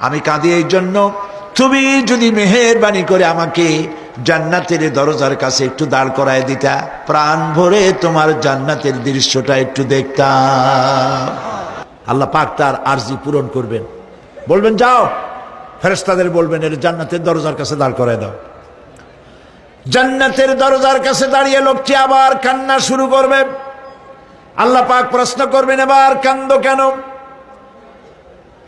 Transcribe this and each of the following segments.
আমি কাঁদি এই জন্য। তুমি যদি মেহেরবানি করে আমাকে জান্নাতের দরজার কাছে একটু দাঁড় করায় দিতা, প্রাণ ভরে তোমার জান্নাতের দৃশ্যটা একটু দেখতাম। আল্লাহ পাক তার আর্জি পূরণ করবেন। বলবেন, যাও। ফেরেস্তাদের বলবেন, এর জান্নাতের দরজার কাছে দাঁড় করায় দাও। জান্নাতের দরজার কাছে দাঁড়িয়ে লোকটি আবার কান্না শুরু করবে। আল্লাহ পাক প্রশ্ন করবেন, এবার কান্দ কেন?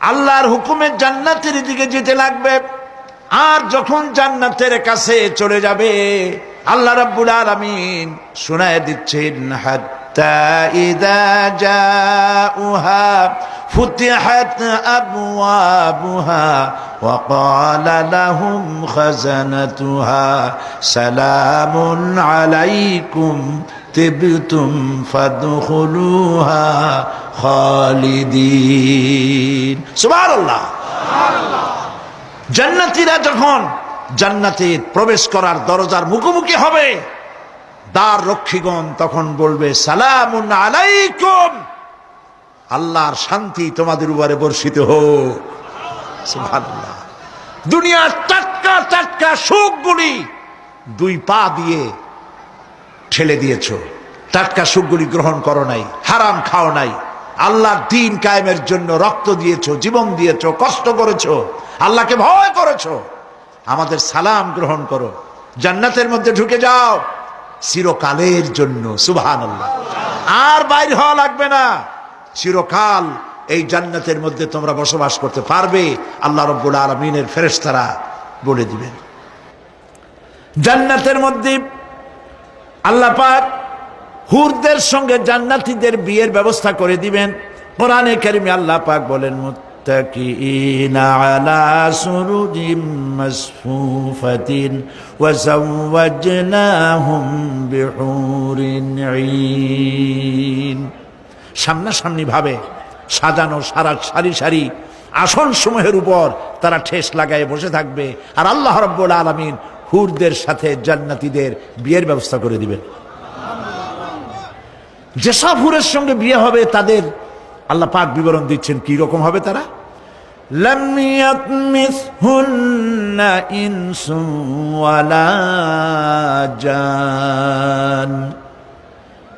আল্লাহর হুকুমের জান্নাতের দিকে যেতে লাগবে আর যখন জান্নাতের কাছে চলে যাবে আল্লাহ রাব্বুল আলামিন শোনায় দিচ্ছেন হাত্তা ইদা জাউহা ফুতিহাত আবওয়াবুহা وقال لهم خزنتها سلام عليكم তিবতুম ফাদখুলুহা খালিদিন সুবহানাল্লাহ। জান্নাতীরা যখন জান্নাতে প্রবেশ করার দরজার মুখোমুখি হবে, দ্বার রক্ষীগণ তখন বলবে, সালামুন আলাইকুম। আল্লাহর শান্তি তোমাদের উপরে বর্ষিত হোক। সুবহানাল্লাহ। দুনিয়ার টাটকা টাটকা সুখগুলি দুই পা দিয়ে ঠেলে দিয়েছ। টাটকা সুখগুলি গ্রহণ করো নাই, হারাম খাও নাই। আল্লাহ দিন কায়েমের জন্য রক্ত দিয়েছ, জীবন দিয়েছ, কষ্ট করেছ, আল্লাহকে ভয় করেছ। আমাদের সালাম গ্রহণ করো। জান্নাতের মধ্যে ঢুকে যাও। চিরকালের জন্য সুবহান আল্লাহ আর বাইর হওয়া লাগবে না। চিরকাল এই জান্নাতের মধ্যে তোমরা বসবাস করতে পারবে। আল্লাহ রব্বুল আলমিনের ফেরেশতারা বলে দিবেন। জান্নাতের মধ্যে আল্লাহ পাক হুরদের সঙ্গে জান্নাতীদের বিয়ের ব্যবস্থা করে দিবেন। কোরআনে কারিমে আল্লাহ পাক বলেন আলা সুরুজিম মাসফুফাতিন ওয়া যাওয়াজনাহুম বিহুরিন ঈন। সামনাসামনি ভাবে সাজানো সারা সারি সারি আসন সমূহের উপর তারা ঠেস লাগায় বসে থাকবে। আর আল্লাহ রব্বুল আলমিন হুরদের সাথে জান্নাতিদের বিয়ের ব্যবস্থা করে দিবেন। যেসব হুরের সঙ্গে বিয়ে হবে, তাদের আল্লাহ পাক বিবরণ দিচ্ছেন, কি রকম হবে তারা?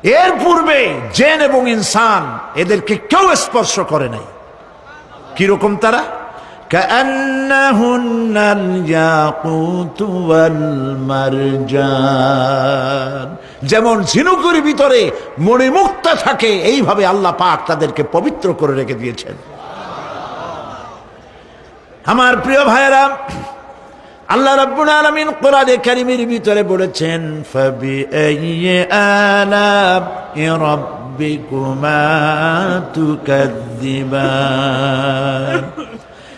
এর পূর্বে জেন এবং ইনসান এদেরকে কেউ স্পর্শ করে নাই। কীরকম তারা? كأنهن الياقوت والمرجان যেমন ঝিনুকের ভিতরে মণিমুক্তা থাকে এইভাবে আল্লাহ পাক তাদেরকে পবিত্র করে রেখে দিয়েছেন আমার প্রিয় ভাইয়েরা আল্লাহ রাব্বুল আলামিন কোরআনে কারীমের ভিতরে বলেছেন ফাবি আইয়ি আলাপ রাব্বিকুমা তুকাদ্দিবান